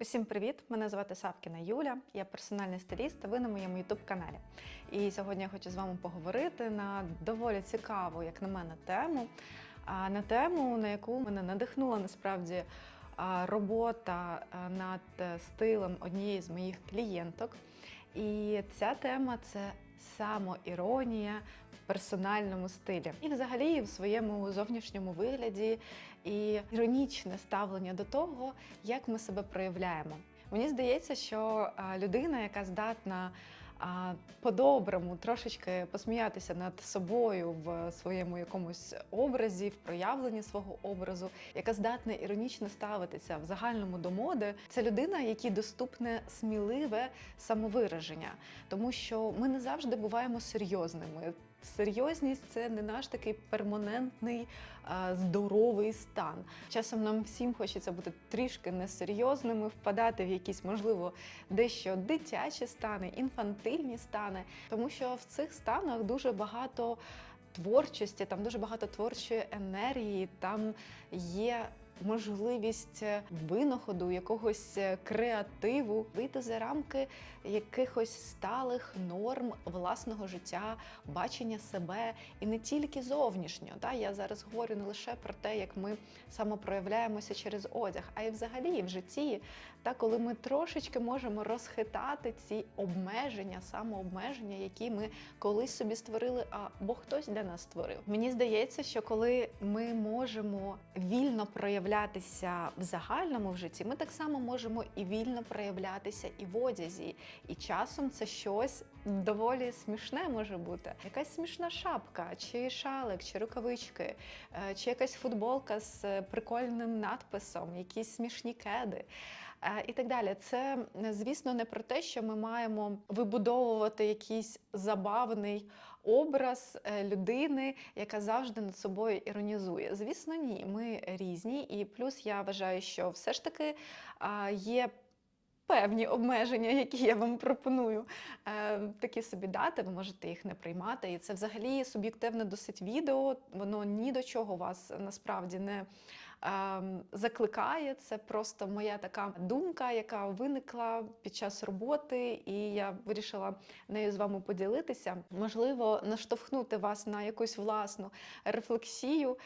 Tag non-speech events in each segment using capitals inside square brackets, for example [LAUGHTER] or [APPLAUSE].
Усім привіт! Мене звати Савкіна Юля, я персональний стиліст, а ви на моєму youtube каналі. І сьогодні я хочу з вами поговорити на доволі цікаву, як на мене, тему. На тему, на яку мене надихнула насправді робота над стилем однієї з моїх клієнток. І ця тема це самоіронія персональному стилі. І взагалі в своєму зовнішньому вигляді і іронічне ставлення до того, як ми себе проявляємо. Мені здається, що людина, яка здатна по-доброму трошечки посміятися над собою в своєму якомусь образі, в проявленні свого образу, яка здатна іронічно ставитися в загальному до моди, це людина, якій доступне сміливе самовираження, тому що ми не завжди буваємо серйозними. Серйозність це не наш такий перманентний здоровий стан. Часом нам всім хочеться бути трішки несерйозними, впадати в якісь, можливо, дещо дитячі стани, інфантильні стани, тому що в цих станах дуже багато творчості, там дуже багато творчої енергії, там є. Можливість винаходу, якогось креативу, вийти за рамки якихось сталих норм власного життя, бачення себе і не тільки зовнішньо. Да? Я зараз говорю не лише про те, як ми самопроявляємося через одяг, а й взагалі в житті, та коли ми трошечки можемо розхитати ці обмеження, самообмеження, які ми колись собі створили, або хтось для нас створив. Мені здається, що коли ми можемо вільно проявлятися в загальному в житті, ми так само можемо і вільно проявлятися і в одязі. І часом це щось доволі смішне може бути. Якась смішна шапка, чи шалик, чи рукавички, е, чи якась футболка з прикольним надписом, якісь смішні кеди. Е, І так далі. Це, звісно, не про те, що ми маємо вибудовувати якийсь забавний образ е, людини, яка завжди над собою іронізує. Звісно, ні, ми різні, і плюс я вважаю, що все ж таки є. Певні обмеження, які я вам пропоную, е, такі собі дати, ви можете їх не приймати. І це взагалі суб'єктивне досить відео. Воно ні до чого вас насправді не закликає. Це просто моя така думка, яка виникла під час роботи, і я вирішила нею з вами поділитися. Можливо, наштовхнути вас на якусь власну рефлексію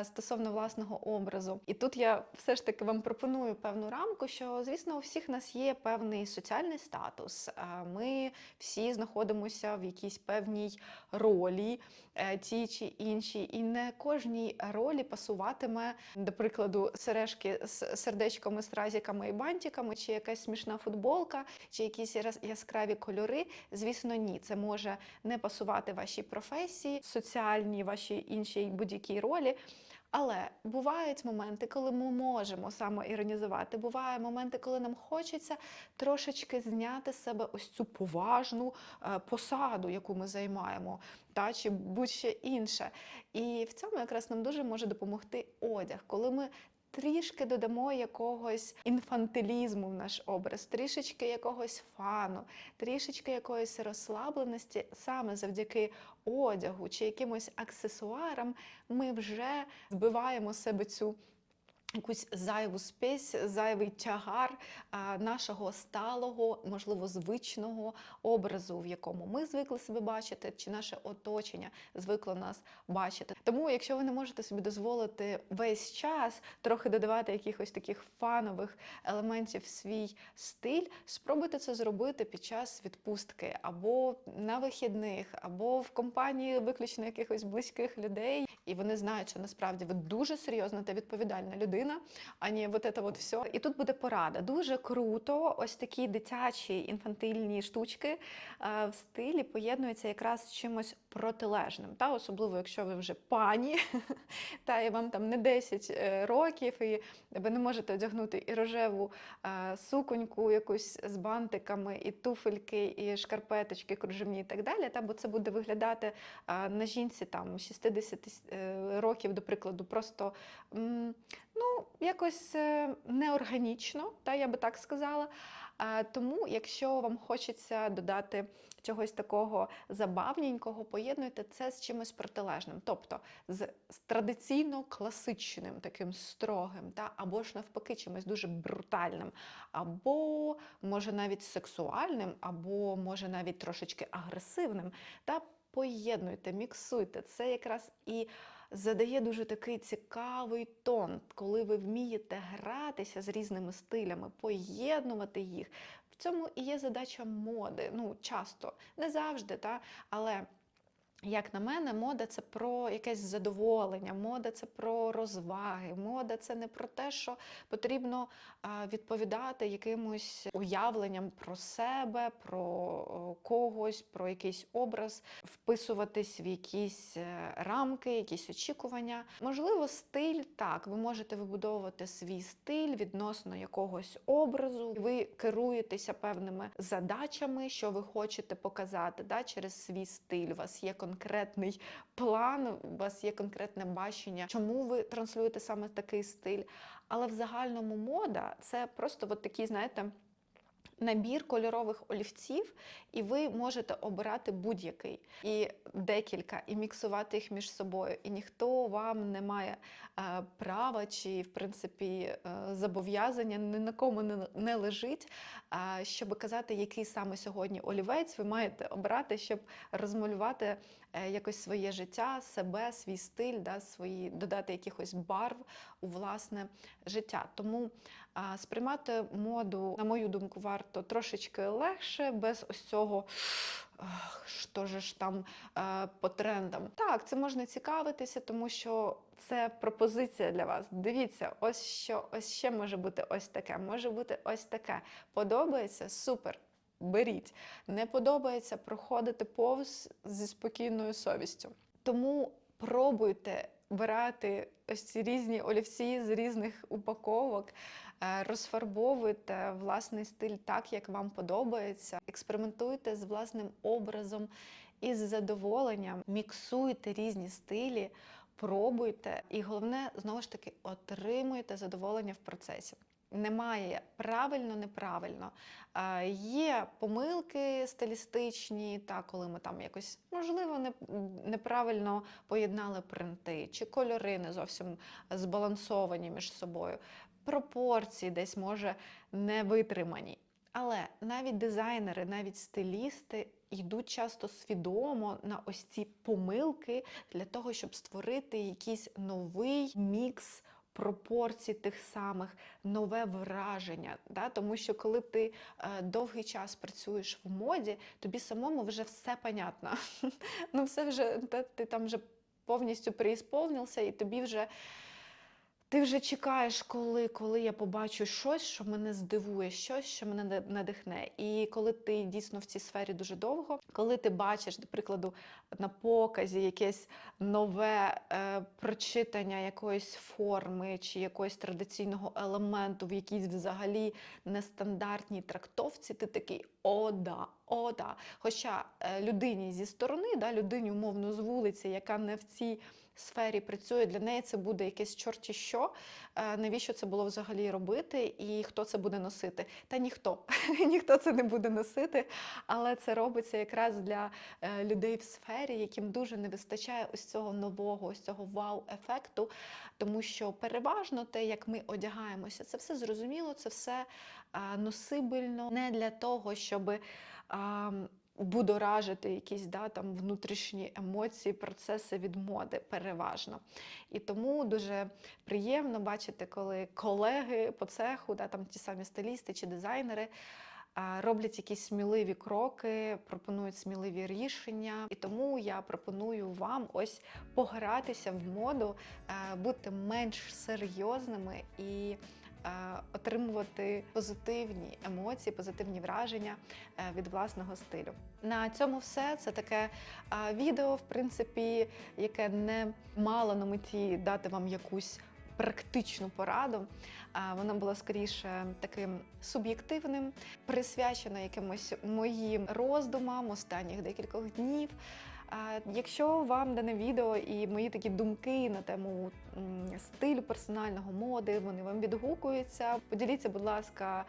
е, стосовно власного образу. І тут я все ж таки вам пропоную певну рамку, що звісно, у всіх нас є певний соціальний статус. Е, Ми всі знаходимося в якійсь певній ролі, е, тій чи іншій, і не кожній ролі пасуватиме, до прикладу, сережки з сердечками, стразіками і бантиками, чи якась смішна футболка, чи якісь яс- яскраві кольори. Звісно, ні, це може не пасувати вашій професії, соціальній, вашій іншій будь-якій ролі. Але бувають моменти, коли ми можемо самоіронізувати. Бувають моменти, коли нам хочеться трошечки зняти з себе ось цю поважну е, посаду, яку ми займаємо, та чи будь-що інше. І в цьому якраз нам дуже може допомогти одяг, коли ми. Трішки додамо якогось інфантилізму в наш образ, трішечки якогось фану, трішечки якоїсь розслабленості, саме завдяки одягу чи якимось аксесуарам, ми вже збиваємо себе цю якусь зайву спесь, зайвий тягар нашого сталого, можливо, звичного образу, в якому ми звикли себе бачити, чи наше оточення звикло нас бачити. Тому, якщо ви не можете собі дозволити весь час трохи додавати якихось таких фанових елементів в свій стиль, спробуйте це зробити під час відпустки або на вихідних, або в компанії виключно якихось близьких людей, і вони знають, що насправді ви дуже серйозна та відповідальна людина, а не вот это все. І тут буде порада. Дуже круто, ось такі дитячі інфантильні штучки е, в стилі поєднуються якраз з чимось протилежним. Та особливо, якщо ви вже пані, [LAUGHS] та і вам там не 10 е, років, і ви не можете одягнути і рожеву е, суконьку, якусь з бантиками, і туфельки, і шкарпеточки кружевні, і так далі. Та бо це буде виглядати на жінці там 60 е, років, до прикладу, просто ну, якось е, неорганічно, та, я би так сказала. Тому, якщо вам хочеться додати чогось такого забавненького, поєднуйте це з чимось протилежним. Тобто з традиційно класичним, таким строгим, та, або ж навпаки, чимось дуже брутальним, або може навіть сексуальним, або може навіть трошечки агресивним. Та поєднуйте, міксуйте. Це якраз і задає дуже такий цікавий тон, коли ви вмієте гратися з різними стилями, поєднувати їх. В цьому і є задача моди. Ну, часто, не завжди, та, але. Як на мене, мода це про якесь задоволення, мода це про розваги, мода це не про те, що потрібно відповідати якимось уявленням про себе, про когось, про якийсь образ, вписуватись в якісь е, рамки, якісь очікування. Можливо, стиль так, ви можете вибудовувати свій стиль відносно якогось образу. Ви керуєтеся певними задачами, що ви хочете показати да, через свій стиль. У вас є конкретний план, у вас є конкретне бачення, чому ви транслюєте саме такий стиль. Але в загальному мода це просто от такі, знаєте. Набір кольорових олівців, і ви можете обирати будь-який і декілька, і міксувати їх між собою. І ніхто вам не має е, права чи, в принципі, е, зобов'язання ні на кому не, лежить, щоб казати, який саме сьогодні олівець ви маєте обрати, щоб розмалювати е, якось своє життя, себе, свій стиль, да, свої, додати якихось барв у власне життя. Тому сприймати моду, на мою думку, варто трошечки легше, без ось цього. Що ж там е, по трендам? Так, це можна цікавитися, тому що це пропозиція для вас. Дивіться, ось що ось ще може бути ось таке, може бути ось таке. Подобається? Супер. Беріть. Не подобається проходити повз зі спокійною совістю. Тому пробуйте брати ось ці різні олівці з різних упаковок, е, розфарбовуйте власний стиль так, як вам подобається. Експериментуйте з власним образом і з задоволенням, міксуйте різні стилі, пробуйте. І головне, знову ж таки, отримуйте задоволення в процесі. Немає правильно, неправильно. Е, Є помилки стилістичні, та коли ми там якось можливо не, неправильно поєднали принти, чи кольори не зовсім збалансовані між собою. Пропорції десь може не витримані. Але навіть дизайнери, навіть стилісти йдуть часто свідомо на ось ці помилки для того, щоб створити якийсь новий мікс пропорцій тих самих, нове враження. Да? Тому що коли ти е, довгий час працюєш в моді, тобі самому вже все понятно. [LAUGHS] ну, все вже ти там вже повністю преісполнився, і тобі вже. Ти вже чекаєш, коли, коли я побачу щось, що мене здивує, щось, що мене на- надихне. І коли ти дійсно в цій сфері дуже довго, коли ти бачиш, до прикладу, на показі якесь нове е, прочитання якоїсь форми чи якогось традиційного елементу в якійсь взагалі нестандартній трактовці, ти такий о, да, о, да. Хоча е, людині зі сторони, да, людині умовно з вулиці, яка не в цій сфері працює, для неї це буде якесь чорті що. Е, Навіщо це було взагалі робити, і хто це буде носити? Та ніхто. [LAUGHS] ніхто це не буде носити, але це робиться якраз для е, людей в сфері, яким дуже не вистачає ось цього нового, ось цього вау-ефекту. Тому що переважно те, як ми одягаємося, це все зрозуміло, це все носибельно, не для того, щоб а, будоражити якісь да, там, внутрішні емоції, процеси від моди переважно. І тому дуже приємно бачити, коли колеги по цеху, да, там ті самі стилісти чи дизайнери. Роблять якісь сміливі кроки, пропонують сміливі рішення, і тому я пропоную вам ось погратися в моду, е, бути менш серйозними і отримувати позитивні емоції, позитивні враження е, від власного стилю. На цьому все. Це таке е, відео, в принципі, яке не мало на меті дати вам якусь практичну пораду. А, Воно було скоріше таким суб'єктивним, присвячено якимось моїм роздумам останніх декількох днів. Якщо вам дане відео і мої такі думки на тему стилю персонального моди, вони вам відгукуються, поділіться, будь ласка,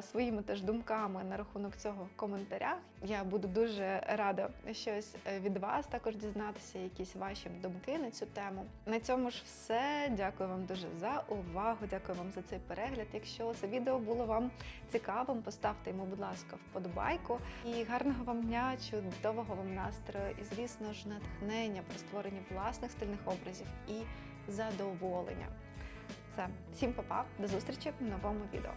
своїми теж думками на рахунок цього в коментарях. Я буду дуже рада щось е, від вас також дізнатися, якісь ваші думки на цю тему. На цьому ж все. Дякую вам дуже за увагу. Дякую вам за цей перегляд. Якщо це відео було вам цікавим, поставте йому, будь ласка, вподобайку. І гарного вам дня, чудового вам настрою, і, звісно ж, натхнення при створенні власних стильних образів і задоволення. Все, всім па-па, до зустрічі в новому відео.